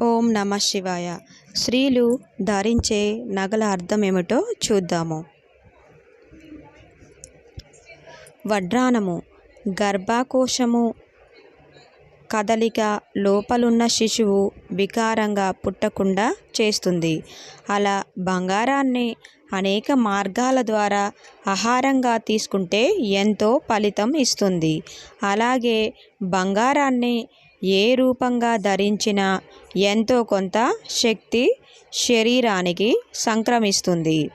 ఓం నమ శివాయ. స్త్రీలు ధరించే నగల అర్థం ఏమిటో చూద్దాము. వడ్రానము గర్భాకోశము కదలిక లోపలున్న శిశువు వికారంగా పుట్టకుండా చేస్తుంది. అలా బంగారాన్ని అనేక మార్గాల ద్వారా ఆహారంగా తీసుకుంటే ఎంతో ఫలితం ఇస్తుంది. అలాగే బంగారాన్ని ఏ రూపంగా ధరించినా ఎంతో కొంత శక్తి శరీరానికి సంక్రమిస్తుంది.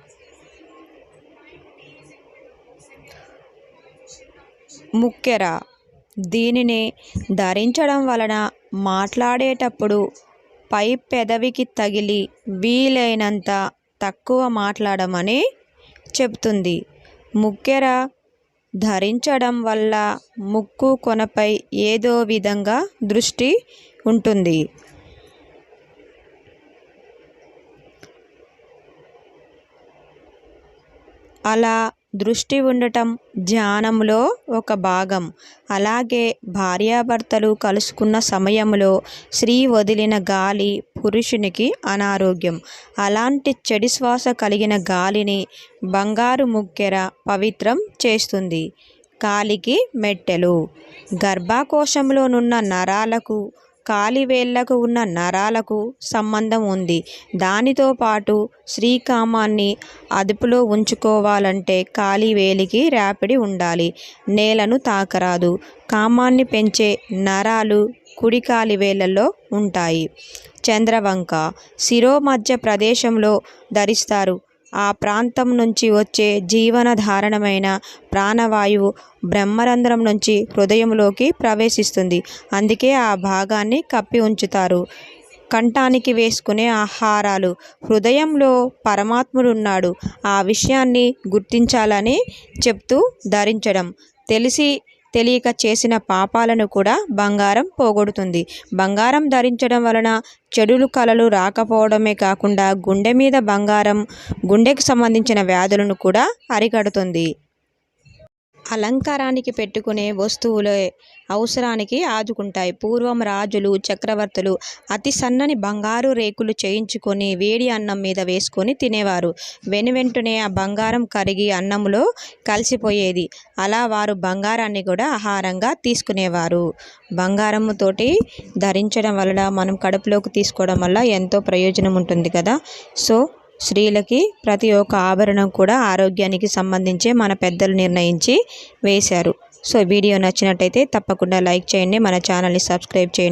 ముక్కెర దీనిని ధరించడం వలన మాట్లాడేటప్పుడు పై పెదవికి తగిలి వీలైనంత తక్కువ మాట్లాడమని చెప్తుంది ముక్కెర ధరించడం వల్ల ముక్కు కొనపై ఏదో విధంగా దృష్టి ఉంటుంది. అలా దృష్టి ఉండటం ధ్యానంలో ఒక భాగం. అలాగే భార్యాభర్తలు కలుసుకున్న సమయంలో స్త్రీ వదిలిన గాలి పురుషునికి అనారోగ్యం. అలాంటి చెడి శ్వాస కలిగిన గాలిని బంగారు ముక్కెర పవిత్రం చేస్తుంది. కాలికి మెట్టెలు. గర్భాకోశంలోనున్న నరాలకు కాలివేళ్ళకు ఉన్న నరాలకు సంబంధం ఉంది. దానితో పాటు శ్రీకామాన్ని అదుపులో ఉంచుకోవాలంటే కాలివేలికి రాపిడి ఉండాలి. నేలను తాకరాదు. కామాన్ని పెంచే నరాలు కుడి కాలివేళ్ళలో ఉంటాయి. చంద్రవంక శిరోమధ్య ప్రదేశంలో ధరిస్తారు. ఆ ప్రాంతం నుంచి వచ్చే జీవనధారణమైన ప్రాణవాయువు బ్రహ్మరంధ్రం నుంచి హృదయంలోకి ప్రవేశిస్తుంది. అందుకే ఆ భాగాన్ని కప్పి ఉంచుతారు. కంఠానికి వేసుకునే ఆహారాలు. హృదయంలో పరమాత్ముడు ఉన్నాడు ఆ విషయాన్ని గుర్తించాలని చెప్తూ ధరించడం. తెలిసి తెలియక చేసిన పాపాలను కూడా బంగారం పోగొడుతుంది. బంగారం ధరించడం వలన చెడులు కలలు రాకపోవడమే కాకుండా గుండె మీద బంగారం గుండెకు సంబంధించిన వ్యాధులను కూడా అరికడుతుంది. అలంకారానికి పెట్టుకునే వస్తువులే అవసరానికి ఆదుకుంటాయి. పూర్వం రాజులు చక్రవర్తులు అతి సన్నని బంగారు రేకులు చేయించుకొని వేడి అన్నం మీద వేసుకొని తినేవారు. వెనువెంటనే ఆ బంగారం కరిగి అన్నంలో కలిసిపోయేది. అలా వారు బంగారాన్ని కూడా ఆహారంగా తీసుకునేవారు. బంగారముతోటి ధరించడం వలన మనం కడుపులోకి తీసుకోవడం వల్ల ఎంతో ప్రయోజనం ఉంటుంది కదా? సో స్త్రీలకి ప్రతి ఒక్క ఆభరణం కూడా ఆరోగ్యానికి సంబంధించి మన పెద్దలు నిర్ణయించి వేశారు. సో వీడియో నచ్చినట్టయితే తప్పకుండా లైక్ చేయండి. మన ఛానల్ని సబ్స్క్రైబ్ చేయండి.